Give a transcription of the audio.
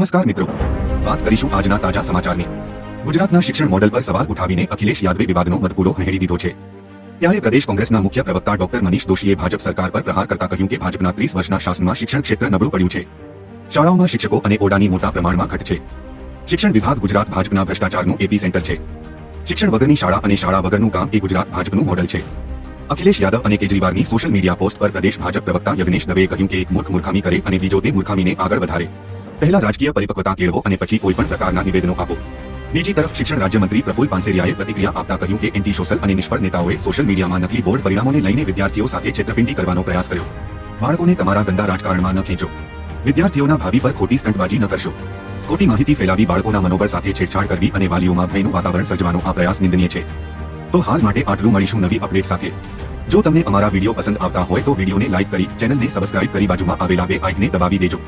નમસ્કાર મિત્રો. વાત કરીશું આજના તાજા સમાચારની. ગુજરાતના શિક્ષણ મોડેલ પર સવાલ ઉઠાવીને અખિલેશ યાદવે વિવાદનો મધપૂરો હેડી દીધો છે. ત્યારે પ્રદેશ કોંગ્રેસના મુખ્ય પ્રવક્તા ડોક્ટર મનીષ દોશીએ ભાજપ સરકાર પર પ્રહાર કરતા કહ્યું કે ભાજપના ત્રીસ વર્ષના શાસનમાં શિક્ષણ ક્ષેત્ર નબળું પડ્યું છે. શાળાઓમાં શિક્ષકો અને ઓરડાની મોટા પ્રમાણમાં ઘટ છે. શિક્ષણ વિભાગ ગુજરાત ભાજપના ભ્રષ્ટાચારનું એપી સેન્ટર છે. શિક્ષણ વગરની શાળા અને શાળા વગરનું કામ એ ગુજરાત ભાજપનું મોડેલ છે. અખિલેશ યાદવ અને કેજરીવાલની સોશિયલ મીડિયા પોસ્ટ પર પ્રદેશ ભાજપ પ્રવક્તા યજ્ઞેશ દવેએ કહ્યું કે એક મૂર્ખ મૂર્ખામી કરે અને બીજો તે મૂર્ખામીને આગળ વધારે. પહેલા રાજકીય પરિપક્વતા કેળવો અને પછી કોઈ પણ પ્રકારના નિવેદનો આપો. બીજી તરફ શિક્ષણ રાજ્યમંત્રી પ્રફુલ પાનસેરિયાએ પ્રતિક્રિયા આપતા કહ્યું કે એન્ટી સોશિયલ અને નિષ્ફળ નેતાઓએ સોશિયલ મીડિયામાં નકલી બોર્ડ પરિણામોને લઈને વિદ્યાર્થીઓ સાથે છેતરપિંડી કરવાનો પ્રયાસ કર્યો. બાળકોને તમારા ગંદા રાજકારણમાં ન ખેંચો. વિદ્યાર્થીઓના ભાવિ પર ખોટી સ્ટંટબાજી ન કરશો. ખોટી માહિતી ફેલાવી બાળકોના મનોબળ સાથે છેડછાડ કરવી અને વાલીઓમાં ભયનું વાતાવરણ સર્જવાનો આ પ્રયાસ નિંદનીય છે. તો હાલ માટે આટલું મળીશું નવી અપડેટ સાથે. જો તમને અમારા વીડિયો પસંદ આવતા હોય તો વિડીયોને લાઇક કરી, ચેનલને સબસ્ક્રાઇબ કરી બાજુમાં આવેલા બે આઇકને દબાવી દેજો.